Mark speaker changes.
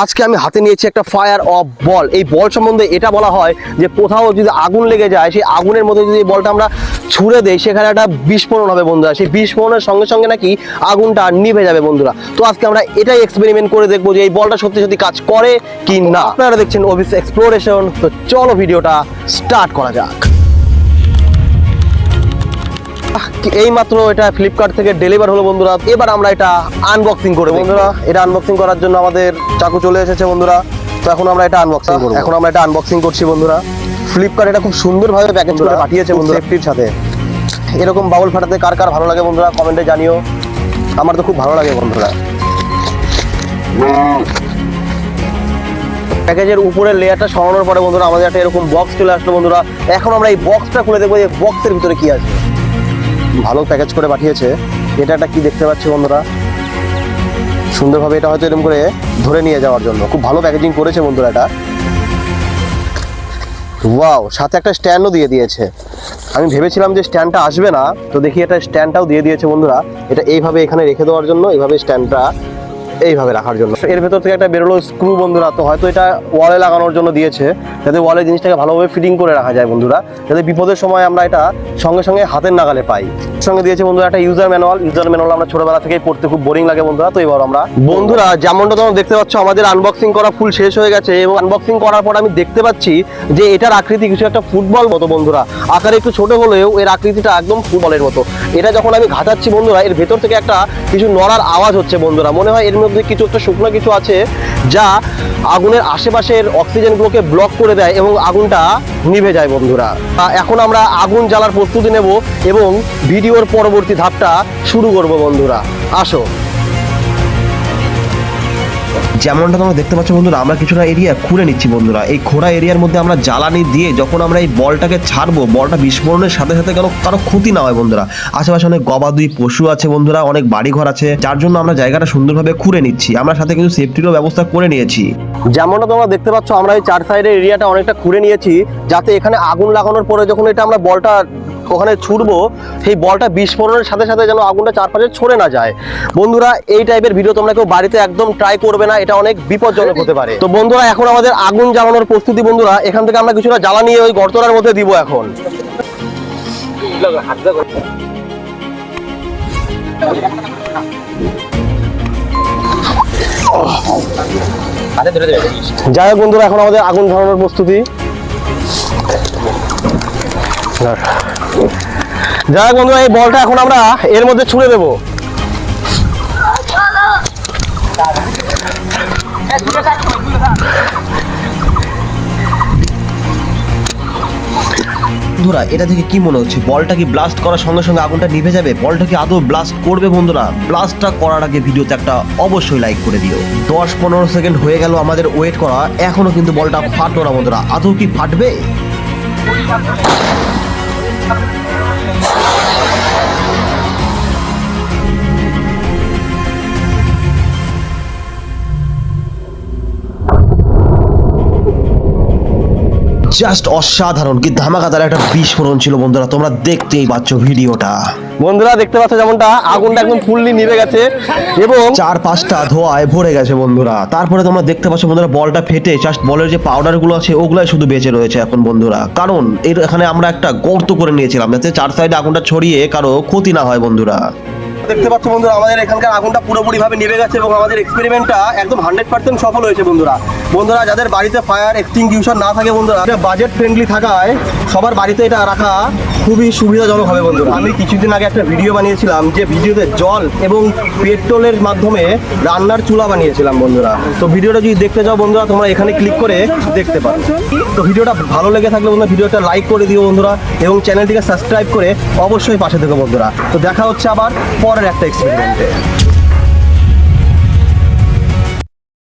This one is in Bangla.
Speaker 1: আজকে আমি হাতে নিয়েছি একটা ফায়ার অফ বল এই বল সম্বন্ধে এটা বলা হয় যে কোথাও যদি আগুন লেগে যায়, সেই আগুনের মধ্যে যদি বলটা আমরা ছুঁড়ে দেই, সেখানে একটা বিস্ফোরণ হবে বন্ধুরা। সেই বিস্ফোরণের সঙ্গে সঙ্গে নাকি আগুনটা নিভে যাবে বন্ধুরা। তো আজকে আমরা এটাই এক্সপেরিমেন্ট করে দেখব যে এই বলটা সত্যি সত্যি কাজ করে কি না আপনারা দেখছেন অফিস এক্সপ্লোরেশন তো চলো ভিডিওটা স্টার্ট করা যাক। এই মাত্র এটা ফ্লিপকার্ট থেকে ডেলিভার হলো বন্ধুরা। এবার আমরা এটা আনবক্সিং করে বন্ধুরা এটা আনবক্সিং করার জন্য আমাদের চাকু চলে এসেছে বন্ধুরা। তো এখন আমরা এটা আনবক্সিং করব। এখন আমরা এটা আনবক্সিং করছি বন্ধুরা। ফ্লিপকার্ট এটা খুব সুন্দরভাবে প্যাকেজ করে পাঠিয়েছে বন্ধুরা। সেফটির সাথে। এরকম বাউল ফাটাতে কার কার ভালো লাগে বন্ধুরা? কমেন্টে জানিও। আমার তো খুব ভালো লাগে বন্ধুরা। প্যাকেজের উপরের লেয়ারটা সরানোর পরে বন্ধুরা আমাদের একটা এরকম বক্স চলে আসলো বন্ধুরা। এখন আমরা এই বক্সটা খুলে দেখব যে বক্সের ভিতরে কি আছে। ভালো প্যাকেজ করে পাঠিয়েছে। এটা একটা কি দেখতে পাচ্ছি বন্ধুরা? সুন্দরভাবে এটা হয়তো এরকম করে ধরে নিয়ে যাওয়ার জন্য। খুব ভালো প্যাকেজিং করেছে বন্ধুরা এটা। ওয়াও সাথে একটা স্ট্যান্ডও দিয়ে দিয়েছে। আমি ভেবেছিলাম যে স্ট্যান্ডটা আসবে না, তো দেখি এটা স্ট্যান্ডটাও দিয়ে দিয়েছে বন্ধুরা। এটা এইভাবে এখানে রেখে দেওয়ার জন্য এইভাবে স্ট্যান্ডটা এইভাবে রাখার জন্য। এর ভেতর থেকে একটা বেরোলো স্ক্রু বন্ধুরা, তো হয়তো এটা ওয়ালে লাগানোর জন্য দিয়েছে, যাতে ওয়ালে জিনিসটাকে ভালোভাবে ফিটিং করে রাখা যায় বন্ধুরা, যাতে বিপদের সময় আমরা এটা সঙ্গে সঙ্গে হাতের নাগালে পাই। সঙ্গে দিয়েছে বন্ধুরা একটা ইউজার ম্যানুয়াল ইউজার ম্যানুয়াল আমরা ছোটবেলা থেকেই পড়তে খুব বোরিং লাগে বন্ধুরা, তো এবার আমরা বন্ধুরা যেমনটা তোমরা দেখতে পাচ্ছ, আমাদের আনবক্সিং করা ফুল শেষ হয়ে গেছে এবং আনবক্সিং করার পর আমি দেখতে পাচ্ছি যে এটার আকৃতি কিছু একটা ফুটবল মতো বন্ধুরা, আকারে একটু ছোট হলেও এর আকৃতিটা একদম ফুটবলের মতো। এটা যখন আমি ঘাটাচ্ছি বন্ধুরা, এর ভেতর থেকে একটা কিছু নড়ার আওয়াজ হচ্ছে বন্ধুরা, মনে হয় এর মধ্যে কিছু একটা শুকনো কিছু আছে যা আগুনের আশেপাশের অক্সিজেনগুলোকে ব্লক করে দেয় এবং আগুনটা নিভে যায় বন্ধুরা। এখন আমরা আগুন জ্বালার প্রস্তুতি নেব এবং ভিডিওর পরবর্তী ধাপটা শুরু করব বন্ধুরা। আসো।
Speaker 2: যেমনটা তোমরা দেখতে পাচ্ছ বন্ধুরা, আমরা কিছুটা এরিয়া খুঁড়ে নিচ্ছি বন্ধুরা। এই খোঁড়া এরিয়ার মধ্যে আমরা জ্বালানি দিয়ে যখন আমরা এই বলটাকে ছাড়বো, বলটা বিস্ফোরণের সাথে সাথে কেন কারও ক্ষতি না হয় বন্ধুরা। আশেপাশে অনেক গবাদি পশু আছে বন্ধুরা, অনেক বাড়িঘর আছে, যার জন্য আমরা জায়গাটা সুন্দরভাবে খুঁড়ে নিচ্ছি। আমরা সাথে কিন্তু সেফটিরও ব্যবস্থা করে নিয়েছি।
Speaker 1: যেমনটা তোমরা দেখতে পাচ্ছ, আমরা এই চার সাইডের এরিয়াটা অনেকটা খুঁড়ে নিয়েছি, যাতে এখানে আগুন লাগানোর পরে যখন এটা আমরা বলটা ওখানে ছুটবো, সেই বলটা বিস্ফোরণের সাথে সাথে যেন আগুনটা চারপাশে ছড়ে না যায়। বন্ধুরা, এই টাইপের ভিডিও তোমরা কেউ বাড়িতে একদম ট্রাই করবে না, এটা অনেক বিপজ্জনক হতে পারে। তো বন্ধুরা, এখন আমাদের আগুন জ্বালানোর প্রস্তুতি বন্ধুরা, এখান থেকে আমরা কিছুটা জ্বালানি ওই গর্তরার মধ্যে দিব এখন। যাই হোক বন্ধুরা, এখন আমাদের আগুন ধরানোর প্রস্তুতি। যাই হোক বন্ধুরা, এই বলটা এখন আমরা এর মধ্যে ছুঁড়ে দেবো।
Speaker 2: বন্ধুরা, এটা থেকে কি মনে হচ্ছে? বলটা কি ব্লাস্ট করার সঙ্গে সঙ্গে আগুনটা নিভে যাবে? বলটা কি আদৌ ব্লাস্ট করবে বন্ধুরা? ব্লাস্টটা করার আগে ভিডিওতে একটা অবশ্যই লাইক করে দিও। দশ পনেরো সেকেন্ড হয়ে গেল আমাদের ওয়েট করা। এখনও কিন্তু বলটা ফাটলো না বন্ধুরা। আদৌ কি ফাটবে? Thank you. জাস্ট অসাধারণ কি ধামাকাদার একটা বিস্ফোরণ ছিল বন্ধুরা। তোমরা দেখতেই পাচ্ছ ভিডিওটা।
Speaker 1: বন্ধুরা দেখতে পাচ্ছ যেমনটা আগুনটা একদম ফুললি নিভে গেছে এবং
Speaker 2: চার পাঁচটা ধোয়ায় ভরে গেছে বন্ধুরা। তারপরে তোমরা দেখতে পাচ্ছ বন্ধুরা বলটা ফেটে জাস্ট বলের যে পাউডারগুলো আছে ওগুলাই শুধু বেঁচে রয়েছে এখন বন্ধুরা। কারণ এর এখানে আমরা একটা গর্ত করে নিয়েছিলাম যাতে চার সাইডে আগুনটা ছড়িয়ে কারও ক্ষতি না হয় বন্ধুরা।
Speaker 1: দেখতে পাচ্ছ বন্ধুরা, আমাদের এখানকার আগুনটা পুরোপুরি ভাবে নিভে গেছে এবং আমাদের এক্সপেরিমেন্টটা একদম হান্ড্রেড পার্সেন্ট সফল হয়েছে বন্ধুরা। বন্ধুরা, যাদের বাড়িতে ফায়ার এক্সটিংগুইশার না থাকে বন্ধুরা, এটা বাজেট ফ্রেন্ডলি থাকায় সবার বাড়িতে এটা রাখা খুবই সুবিধাজনক হবে বন্ধুরা। আমি কিছুদিন আগে একটা ভিডিও বানিয়েছিলাম যে ভিডিওতে জল এবং পেট্রোলের মাধ্যমে রান্নার চুলা বানিয়েছিলাম বন্ধুরা। তো ভিডিওটা যদি দেখতে যাও বন্ধুরা, তোমরা এখানে ক্লিক করে দেখতে পারো। তো ভিডিওটা ভালো লেগে থাকলে বন্ধুরা, ভিডিওটা লাইক করে দিও বন্ধুরা এবং চ্যানেলটিকে সাবস্ক্রাইব করে অবশ্যই পাশে থেকো বন্ধুরা। তো দেখা হচ্ছে আবার পরের একটা এক্সপেরিমেন্টে